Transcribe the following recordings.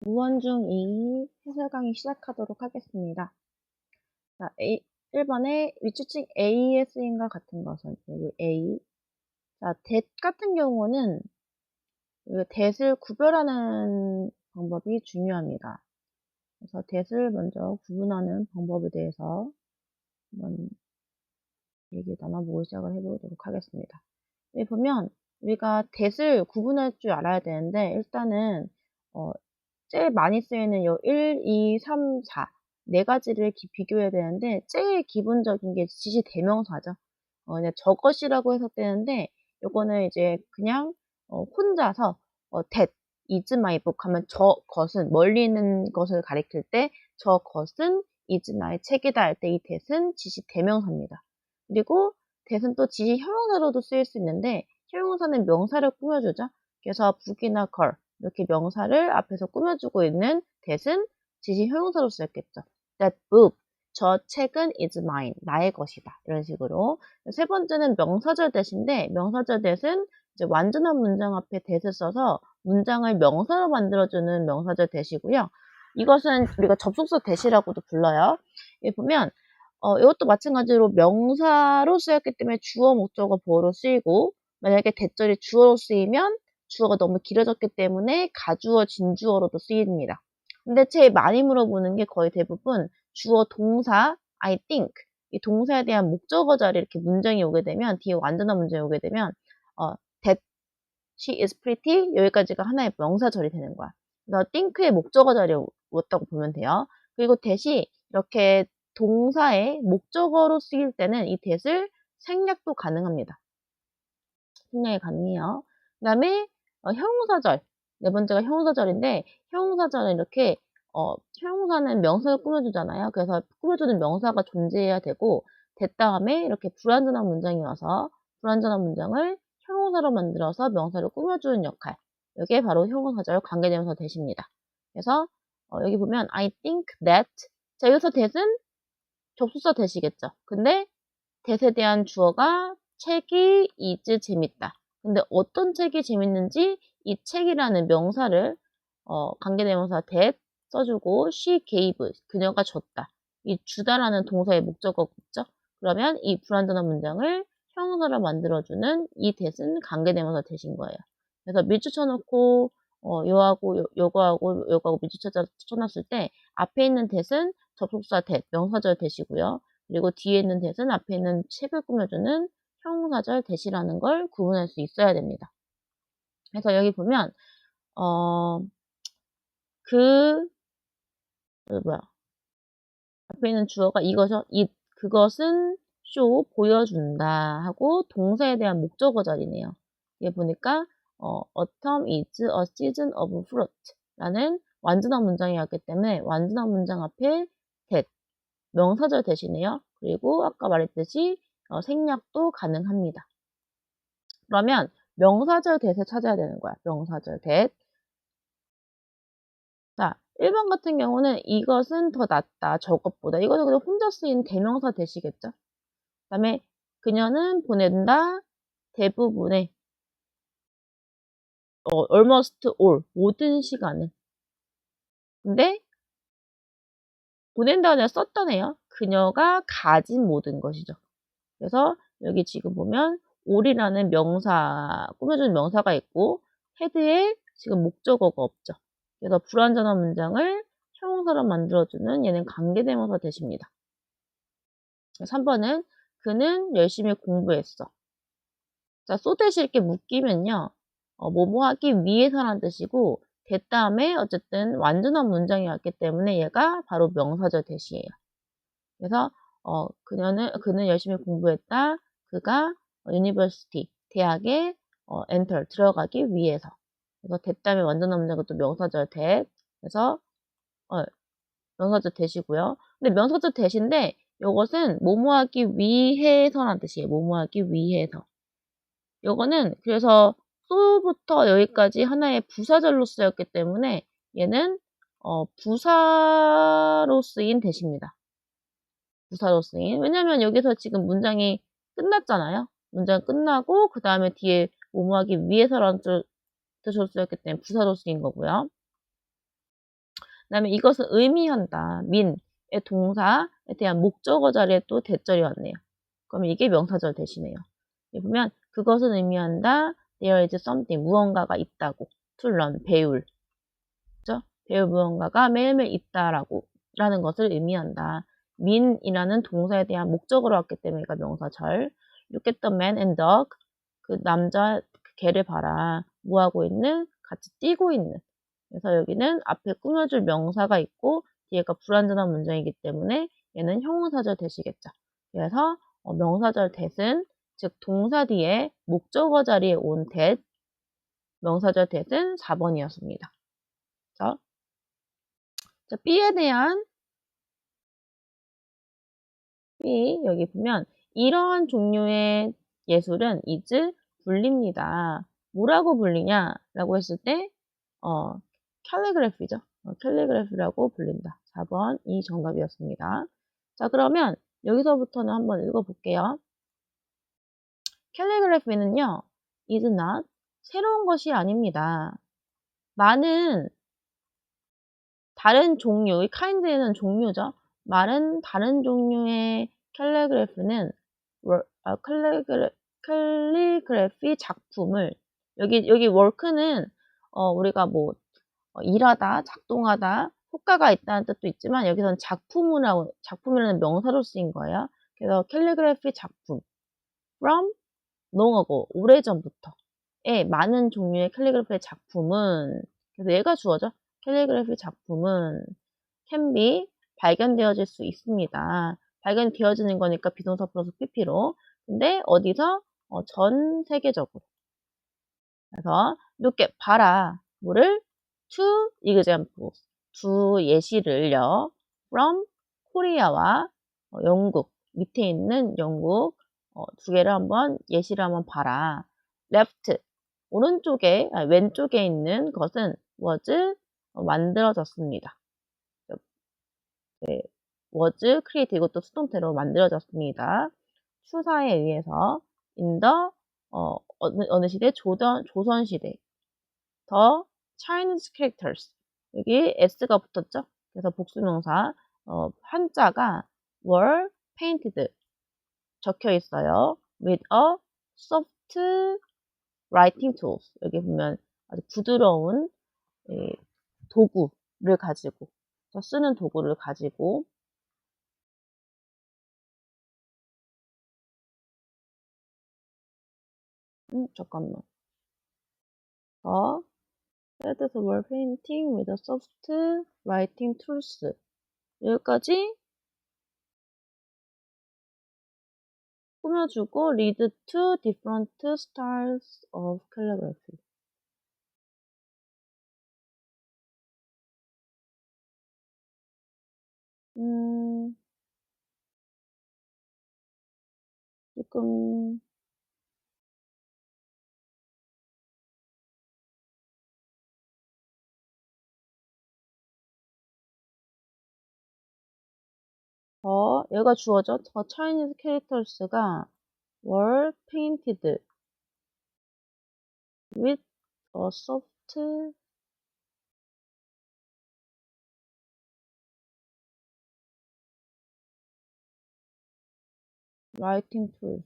무언중 2 해설 강의 시작하도록 하겠습니다. 자, A, 1번에 위추칭 AS인과 같은 것은 여기 A. 자, that 같은 경우는 that을 구별하는 방법이 중요합니다. 그래서 that을 먼저 구분하는 방법에 대해서 한번 얘기 나눠보고 시작을 해보도록 하겠습니다. 여기 보면 우리가 that을 구분할 줄 알아야 되는데 일단은 어, 제일 많이 쓰이는 요 1, 2, 3, 4. 네 가지를 비교해야 되는데, 제일 기본적인 게 지시 대명사죠. 어, 그냥 저것이라고 해석되는데, 요거는 이제 그냥, 어, 혼자서, 어, that, is my book 하면 저 것은, 멀리 있는 것을 가리킬 때, 저 것은 is my 책이다 할 때 이 that은 지시 대명사입니다. 그리고 that은 또 지시 형용사로도 쓰일 수 있는데, 형용사는 명사를 꾸며주죠. 그래서 북이나 걸, 이렇게 명사를 앞에서 꾸며주고 있는 that은 지시 형용사로 쓰였겠죠. That book, 저 책은 is mine, 나의 것이다. 이런 식으로. 세 번째는 명사절 that인데 명사절 that은 이제 완전한 문장 앞에 that을 써서 문장을 명사로 만들어주는 명사절 that이고요. 이것은 우리가 접속사 that이라고도 불러요. 여기 보면 어, 이것도 마찬가지로 명사로 쓰였기 때문에 주어, 목적어, 보어로 쓰이고 만약에 대절이 주어로 쓰이면 주어가 너무 길어졌기 때문에 가주어, 진주어로도 쓰입니다. 근데 제일 많이 물어보는 게 거의 대부분 주어, 동사, I think 이 동사에 대한 목적어 자리 이렇게 문장이 오게 되면 뒤에 완전한 문장이 오게 되면 어, that she is pretty 여기까지가 하나의 명사절이 되는 거야. 그래서 think의 목적어 자리에 왔다고 보면 돼요. 그리고 that이 이렇게 동사의 목적어로 쓰일 때는 이 that을 생략도 가능합니다. 생략이 가능해요. 그 다음에 어, 형용사절. 네 번째가 형용사절인데 형용사절은 이렇게 어, 형용사는 명사를 꾸며주잖아요. 그래서 꾸며주는 명사가 존재해야 되고 대 다음에 이렇게 불완전한 문장이 와서 불완전한 문장을 형용사로 만들어서 명사를 꾸며주는 역할. 이게 바로 형용사절 관계대명사 대십니다. 그래서 어, 여기 보면 I think that 자 여기서 that은 접속사 대시겠죠. 근데 that에 대한 주어가 책이 is 재밌다. 근데 어떤 책이 재밌는지 이 책이라는 명사를 어, 관계대명사 that 써주고 she gave 그녀가 줬다. 이 주다라는 동사의 목적어겠죠. 그러면 이 불완전한 문장을 형용사로 만들어주는 이 that은 관계대명사 that인 거예요. 그래서 밀주 쳐놓고 어, 요하고 요, 요거하고 요거하고 밀주 쳐놨을 때 앞에 있는 that은 접속사 that, 명사절 that이고요. 그리고 뒤에 있는 that은 앞에 있는 책을 꾸며주는 형용사절 대시라는 걸 구분할 수 있어야 됩니다. 그래서 여기 보면 어, 그, 그 뭐야 앞에 있는 주어가 이것은 이 그것은 쇼 보여준다 하고 동사에 대한 목적어 자리네요. 여기 보니까 어, autumn is a season of fruit 라는 완전한 문장이었기 때문에 완전한 문장 앞에 that 명사절 대시네요. 그리고 아까 말했듯이 어, 생략도 가능합니다. 그러면 명사절 대세 찾아야 되는 거야. 명사절 대. 자, 1번 같은 경우는 이것은 더 낫다. 저것보다. 이거는 그냥 혼자 쓰인 대명사 대시겠죠. 그 다음에 그녀는 보낸다. 대부분의 어, almost all 모든 시간을. 근데 보낸다 그냥 썼다네요. 그녀가 가진 모든 것이죠. 그래서 여기 지금 보면 올이라는 명사, 꾸며주는 명사가 있고 헤드에 지금 목적어가 없죠. 그래서 불완전한 문장을 형용사로 만들어주는 얘는 관계대명사 대십니다. 3번은 그는 열심히 공부했어. 자, 쏘대시 이렇게 묶이면요. 어, 뭐뭐 하기 위해서란 뜻이고 대 다음에 어쨌든 완전한 문장이 왔기 때문에 얘가 바로 명사절 대시예요. 그래서 어, 그녀는, 그는 열심히 공부했다. 그가 유니버시티, 대학에 어, enter, 들어가기 위해서. 그래서 됐다면 완전 없는 것도 명사절 대. 그래서 어, 명사절 대시고요. 근데 명사절 대신데 이것은 뭐뭐하기 위해서란 뜻이에요. 뭐뭐하기 위해서. 요거는 그래서 소부터 여기까지 하나의 부사절로 쓰였기 때문에 얘는 어, 부사로 쓰인 대시입니다. 부사로 쓰인. 왜냐면 여기서 지금 문장이 끝났잖아요. 문장 끝나고 그 다음에 뒤에 뭐뭐하기 위해서라는 뜻으로 쓰였기 때문에 부사로 쓰인 거고요. 다음에 이것은 의미한다. 민의 동사에 대한 목적어 자리에 또 대절이 왔네요. 그러면 이게 명사절 대신해요. 보면 그것은 의미한다. There is something. 무언가가 있다고. To learn. 배울. 그죠? 배울 무언가가 매일매일 있다라고 라는 것을 의미한다. 민이라는 동사에 대한 목적으로 왔기 때문에 이가 명사절. Look at the man and dog. 그 남자 그 개를 봐라. 뭐 하고 있는? 같이 뛰고 있는. 그래서 여기는 앞에 꾸며줄 명사가 있고 뒤에가 불완전한 문장이기 때문에 얘는 형용사절 대시겠죠. 그래서 어, 명사절 대은 즉 동사 뒤에 목적어 자리에 온 that 명사절 대은 4번이었습니다. 자, 자 B에 대한 B 여기 보면 이러한 종류의 예술은 이즈 불립니다. 뭐라고 불리냐라고 했을 때 어, 캘리그래피죠. 어, 캘리그래피라고 불린다. 4번 이 정답이었습니다. 자 그러면 여기서부터는 한번 읽어볼게요. 캘리그래피는요. is not 새로운 것이 아닙니다. 많은 다른 종류의 kind에는 종류죠. 많은 다른 종류의 캘리그래피는 아, 캘리그래, 캘리그래피 작품을 여기 여기 work는 어, 우리가 뭐 어, 일하다, 작동하다, 효과가 있다는 뜻도 있지만 여기서는 작품이라고 작품이라는 명사로 쓰인 거예요. 그래서 캘리그래피 작품 from long 오래전부터의 많은 종류의 캘리그래피 작품은 그래서 얘가 주어져 캘리그래피 작품은 can be 발견되어질 수 있습니다. 발견되어지는 거니까 비동사 플러스 pp로 근데 어디서 어, 전 세계적으로 그래서 이렇게 봐라 뭐를 two examples 두 예시를요 from 코리아와 어, 영국 밑에 있는 영국 어, 두 개를 한번 예시를 한번 봐라 left 오른쪽에 아니, 왼쪽에 있는 것은 was 어, 만들어졌습니다. 네, was create 이것도 수동태로 만들어졌습니다. 추사에 의해서 the 어, 어느, 어느 시대? 조던, 조선 시대. 더 Chinese characters. 여기 S가 붙었죠? 그래서 복수명사 어, 한자가 were painted 적혀 있어요. with a soft writing tools. 여기 보면 아주 부드러운 예, 도구를 가지고 쓰는 도구를 가지고 음, 잠깐만. 어, That's were painting with soft writing tools. 여기까지 꾸며주고 lead to different styles of calligraphy. 음, 지금 더 얘가 주어져 더 Chinese characters가 were painted with a soft writing tools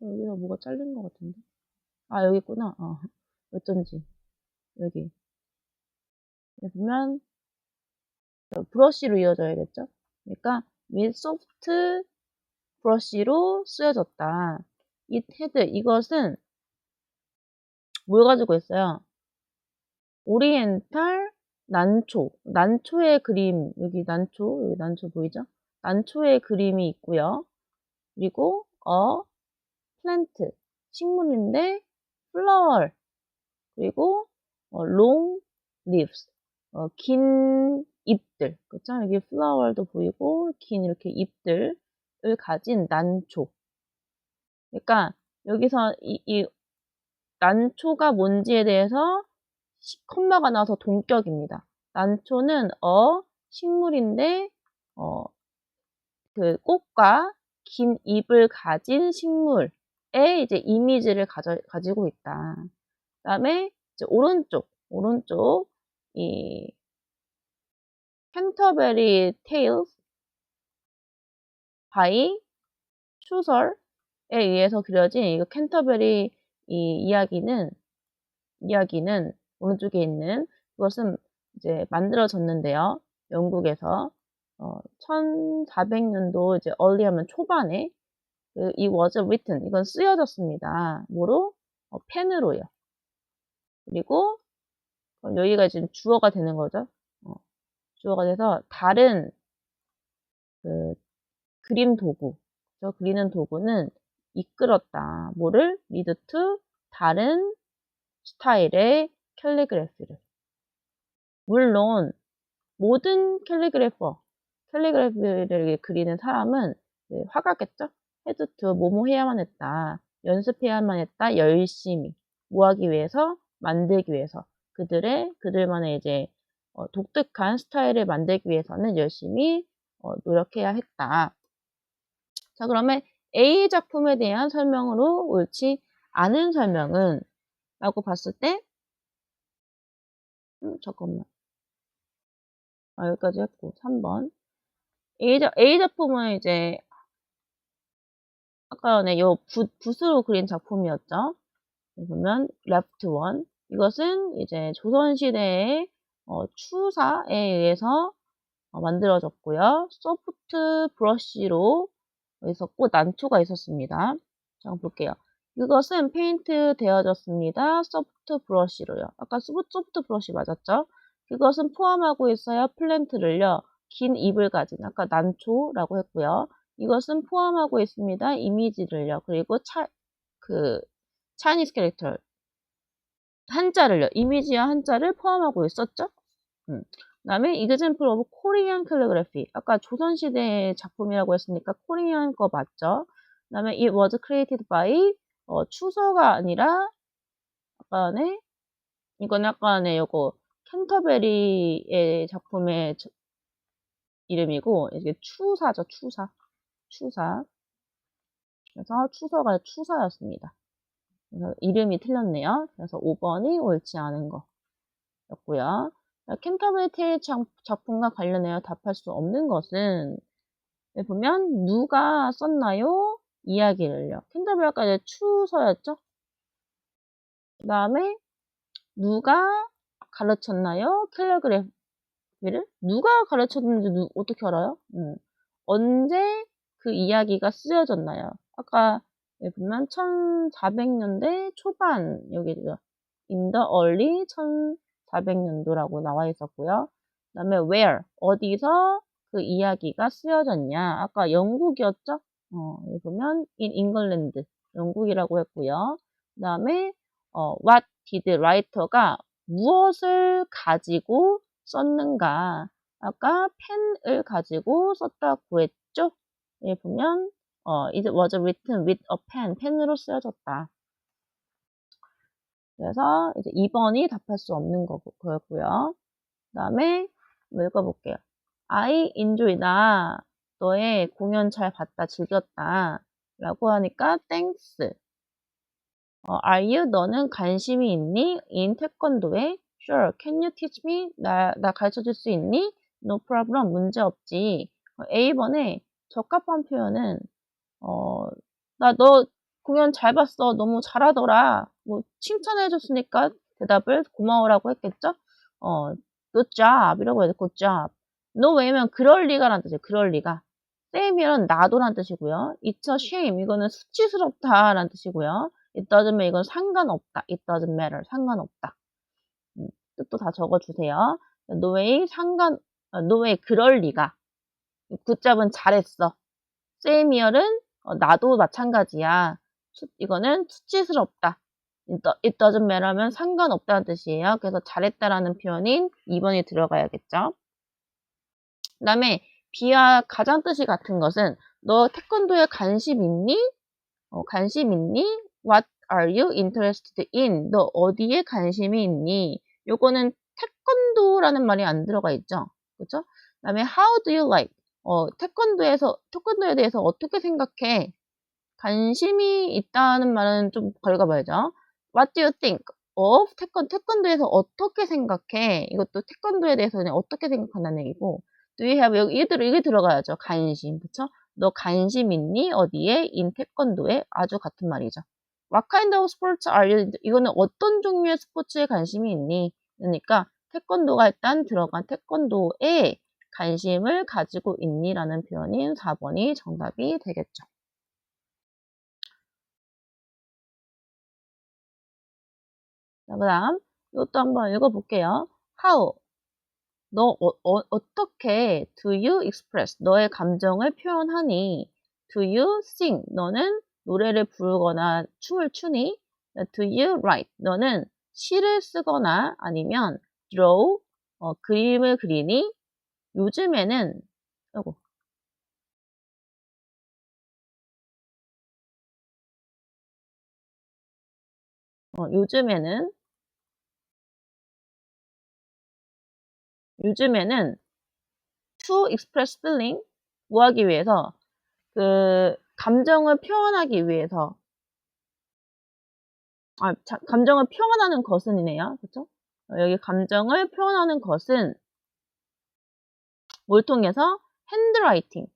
여기서 뭐가 잘린 것 같은데 아 여기 있구나 어 어쩐지 여기 여기 보면 브러쉬로 이어져야겠죠? 그러니까 with soft 브러쉬로 쓰여졌다. 이 헤드 이것은 뭘 가지고 있어요? 오리엔탈 난초, 난초의 그림 여기 난초, 여기 난초 보이죠? 난초의 그림이 있고요. 그리고 어 플랜트 식물인데 플라워 그리고 어, long 어, 긴 잎들, 그쵸? 여기 플라워도 보이고 긴 이렇게 잎들을 가진 난초. 그러니까 여기서 이, 이 난초가 뭔지에 대해서 컴마가 나와서 동격입니다. 난초는 어 식물인데 어 그 꽃과 긴 잎을 가진 식물의 이제 이미지를 가져, 가지고 있다. 그 다음에 이제 오른쪽, 오른쪽, 이, 캔터베리 테일스 바이 추설에 의해서 그려진 이거 캔터베리 이 이야기는 이야기는 오른쪽에 있는 그것은 이제 만들어졌는데요. 영국에서 어, 1400년도 이제 early하면 초반에 그, 이 was written 이건 쓰여졌습니다. 뭐로? 어, 펜으로요. 그리고 여기가 지금 주어가 되는 거죠. 어, 주어가 돼서 다른 그 그림 도구, 저 그리는 도구는 이끌었다. 뭐를? 리드 투 다른 스타일의 캘리그래피를. 물론 모든 캘리그래퍼, 캘리그래피를 그리는 사람은 화가겠죠? 헤드 투 뭐뭐 해야만 했다. 연습해야만 했다. 열심히 뭐 하기 위해서 만들기 위해서 그들의 그들만의 이제 어, 독특한 스타일을 만들기 위해서는 열심히 어, 노력해야 했다. 자 그러면 A 작품에 대한 설명으로 옳지 않은 설명은 라고 봤을 때 음, 잠깐만 아, 여기까지 했고 3번 A, 자, A 작품은 이제 아까 전에 요 붓, 붓으로 그린 작품이었죠. 보면 left one 이것은 이제 조선시대의 어, 추사에 의해서 어, 만들어졌고요. 소프트 브러쉬로 있었고 난초가 있었습니다. 자, 볼게요. 이것은 페인트 되어졌습니다. 소프트 브러쉬로요. 아까 소프트 브러쉬 맞았죠? 그것은 포함하고 있어요. 플랜트를요. 긴 잎을 가진 아까 난초라고 했고요. 이것은 포함하고 있습니다. 이미지를요. 그리고 차, 그, 차이니스 캐릭터 한자를요. 이미지와 한자를 포함하고 있었죠. 음. 그 다음에 example of Korean calligraphy. 아까 조선시대의 작품이라고 했으니까 코리안 거 맞죠? 그 다음에 it was created by 어, 추서가 아니라 아까네 이건 약간의 요거 캔터베리의 작품의 저, 이름이고 이게 추사죠 추사. 추사. 그래서 추서가 추사였습니다. 그래서 이름이 틀렸네요. 그래서 5번이 옳지 않은 거였고요. 캔터베리 테일 작품과 관련하여 답할 수 없는 것은 보면 누가 썼나요? 이야기를요. 캔터베리 아까 이제 추서였죠? 그 다음에 누가 가르쳤나요? 캘리그래피를? 누가 가르쳤는지 누, 어떻게 알아요? 음. 언제 그 이야기가 쓰여졌나요? 아까 보면 1400년대 초반 여기죠. the early 1400년도라고 나와 있었고요. 그 다음에 where 어디서 그 이야기가 쓰여졌냐 아까 영국이었죠? 어, 여기 보면 in England 영국이라고 했고요. 그 다음에 어, what did writer가 무엇을 가지고 썼는가 아까 펜을 가지고 썼다고 했죠? 여기 보면 어, it was written with a pen 펜으로 쓰여졌다. 그래서 이제 2번이 답할 수 없는 거고요. 그 다음에 읽어볼게요. I enjoy다. 너의 공연 잘 봤다, 즐겼다. 라고 하니까 thanks. 어, are you? 너는 관심이 있니? in 태권도에? Sure. Can you teach me? 나, 나 가르쳐 줄 수 있니? No problem. 문제 없지. 어, A번에 적합한 표현은 어, 나 너 공연 잘 봤어. 너무 잘하더라. 뭐 칭찬해 줬으니까 대답을 고마워라고 했겠죠? 어, good job 이라고 해야 돼. good job. no 왜냐면 그럴 리가란 뜻이에요. 그럴 리가. Same이란 나도란 뜻이고요. it's a shame 이거는 수치스럽다란 뜻이고요. it doesn't matter 이건 상관없다. it doesn't matter 상관없다. 음, 뜻도 다 적어주세요. no way 상관 어, no way 그럴 리가. 굿잡은 잘했어. same이얼은 어, 나도 마찬가지야. 수, 이거는 수치스럽다. it doesn't matter 하면 상관없다는 뜻이에요. 그래서 잘했다라는 표현인 2번이 들어가야겠죠. 그 다음에 비와 가장 뜻이 같은 것은 너 태권도에 관심 있니? 어, 관심 있니? What are you interested in? 너 어디에 관심이 있니? 요거는 태권도라는 말이 안 들어가 있죠. 그렇죠? 그다음에 how do you like? 어, 태권도에서 태권도에 대해서 어떻게 생각해? 관심이 있다는 말은 좀 걸어봐야죠. What do you think? of 태권, 태권도에서 어떻게 생각해? 이것도 태권도에 대해서 그냥 어떻게 생각한다는 얘기고, do you have, 여기, 이게, 이게 들어가야죠. 관심, 그쵸? 너 관심 있니? 어디에? in 태권도에? 아주 같은 말이죠. What kind of sports are you? 이거는 어떤 종류의 스포츠에 관심이 있니? 그러니까 태권도가 일단 들어간 태권도에 관심을 가지고 있니라는 표현인 4번이 정답이 되겠죠. 자, 그 다음 이것도 한번 읽어볼게요. How? 너 어, 어, 떻게 do you express? 너의 감정을 표현하니? Do you sing? 너는 노래를 부르거나 춤을 추니? Do you write? 너는 시를 쓰거나 아니면 draw? 어, 그림을 그리니? 요즘에는 아이고 어, 요즘에는 요즘에는 to express feeling 뭐 하기 위해서 그 감정을 표현하기 위해서 아, 자, 감정을 표현하는 것은이네요. 그렇죠? 여기 감정을 표현하는 것은 뭘 통해서 핸드라이팅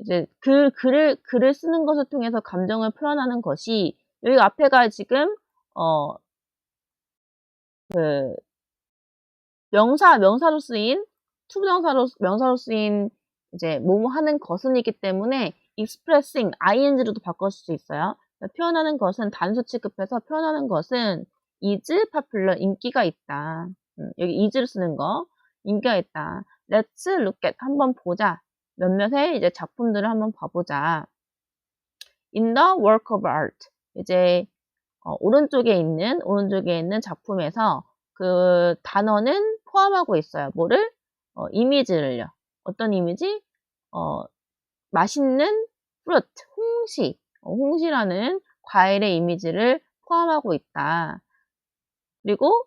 이제 글 글을 글을 쓰는 것을 통해서 감정을 표현하는 것이 여기 앞에가 지금 어 그 명사 명사로 쓰인 투명사로 명사로 쓰인 이제 뭐뭐 하는 것은 이기 때문에 expressing ing로도 바꿀 수 있어요. 표현하는 것은 단수 취급해서 표현하는 것은 is popular 인기가 있다. 음, 여기 is를 쓰는 거 인기가 있다. Let's look at 한번 보자. 몇몇의 이제 작품들을 한번 봐보자. In the work of art 이제 어, 오른쪽에 있는 오른쪽에 있는 작품에서 그 단어는 포함하고 있어요. 뭐를? 어, 이미지를요. 어떤 이미지? 어, 맛있는 fruit, 홍시, 어, 홍시라는 과일의 이미지를 포함하고 있다. 그리고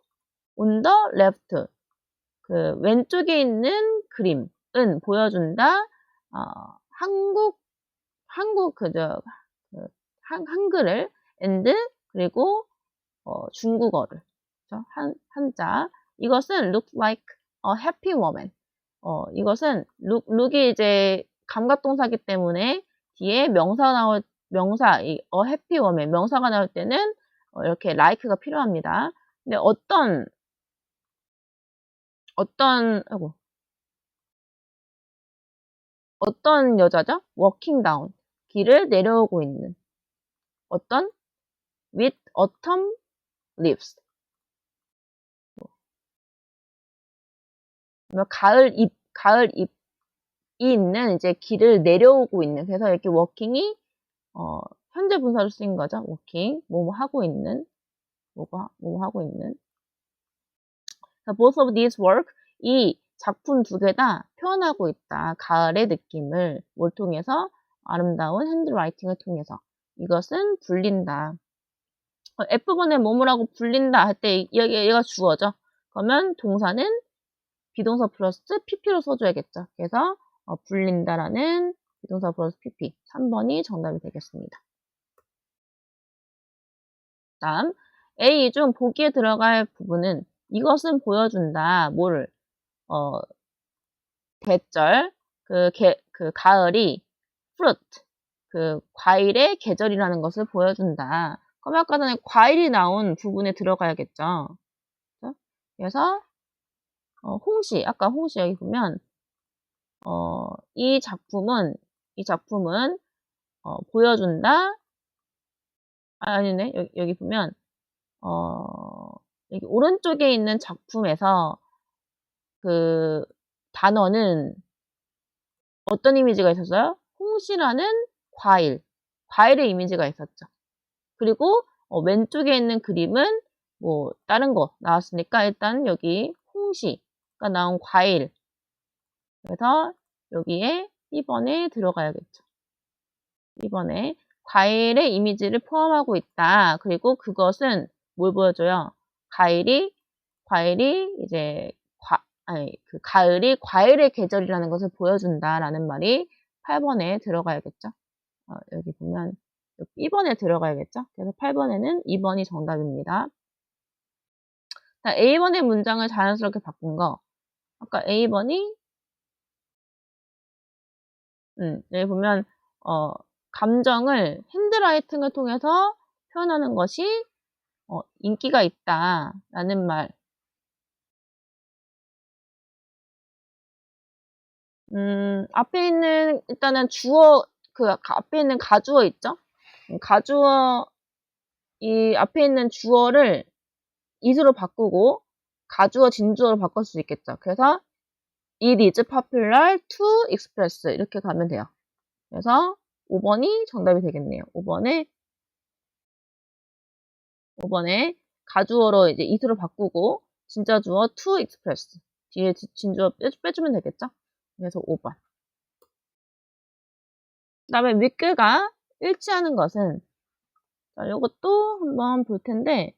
on the left, 그 왼쪽에 있는 그림은 보여준다. 어, 한국 한국 그저 그 한, 한글을 and 그리고 어, 중국어를 한 한자 이것은 look like a happy woman. 어, 이것은 look, look이 이제 감각동사기 때문에 뒤에 명사 나올 명사 이 a happy woman 명사가 나올 때는 어, 이렇게 like가 필요합니다. 근데 어떤 어떤 아이고 어떤 여자죠? walking down 길을 내려오고 있는 어떤 with autumn leaves 가을 잎 가을 잎이 있는 이제 길을 내려오고 있는 그래서 이렇게 walking이 어, 현재 분사로 쓰인 거죠. walking 뭐뭐 하고 있는 뭐가 뭐뭐 하고 있는 both of these work 이 작품 두 개 다 표현하고 있다. 가을의 느낌을 뭘 통해서 아름다운 핸드라이팅을 통해서 이것은 불린다. 어, F번에 뭐뭐라고 불린다 할 때 얘가 주어져. 그러면 동사는 비동사 플러스 pp로 써줘야겠죠. 그래서 어, 불린다라는 비동사 플러스 pp 3번이 정답이 되겠습니다. 다음 A 중 보기에 들어갈 부분은 이것은 보여준다. 뭐를 어, 계절, 그, 게, 그 가을이 fruit, 그 과일의 계절이라는 것을 보여준다. 그럼 아까 전에 과일이 나온 부분에 들어가야겠죠. 그래서 어, 홍시, 아까 홍시 여기 보면 어, 이 작품은 이 작품은 어, 보여준다. 아, 아니네. 여기, 여기 보면 어, 여기 오른쪽에 있는 작품에서 그 단어는 어떤 이미지가 있었어요? 홍시라는 과일, 과일의 이미지가 있었죠. 그리고 어, 왼쪽에 있는 그림은 뭐 다른 거 나왔으니까 일단 여기 홍시가 나온 과일 그래서 여기에 2번에 들어가야겠죠. 2번에 과일의 이미지를 포함하고 있다. 그리고 그것은 뭘 보여줘요? 과일이 과일이 이제 아니, 그 가을이 과일의 계절이라는 것을 보여준다라는 말이 8번에 들어가야겠죠. 어, 여기 보면 B번에 들어가야겠죠? 그래서 8번에는 2번이 정답입니다. 자, A번의 문장을 자연스럽게 바꾼 거. 아까 A번이 음, 여기 보면 어, 감정을 핸드라이팅을 통해서 표현하는 것이 어, 인기가 있다라는 말. 음, 앞에 있는 일단은 주어 그 앞에 있는 가주어 있죠? 음, 가주어 이 앞에 있는 주어를 is로 바꾸고 가주어 진주어로 바꿀 수 있겠죠. 그래서 it is popular to express 이렇게 가면 돼요. 그래서 5번이 정답이 되겠네요. 5번에 5번에 가주어로 이제 it로 바꾸고 진짜 주어 to express 뒤에 진주어 빼주면 되겠죠? 그래서 5번. 그 다음에 윗글과 일치하는 것은 자, 이것도 한번 볼 텐데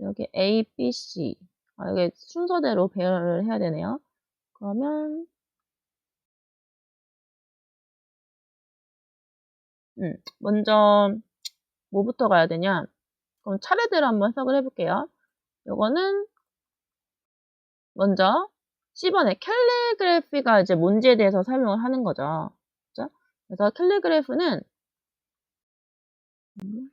여기 A, B, C 아, 여기 순서대로 배열을 해야 되네요. 그러면 음, 먼저 뭐부터 가야 되냐? 그럼 차례대로 한번 해석을 해볼게요. 요거는 먼저 10번에 캘리그래피가 이제 뭔지에 대해서 설명을 하는 거죠. 그죠? 그래서 캘리그래프는 음,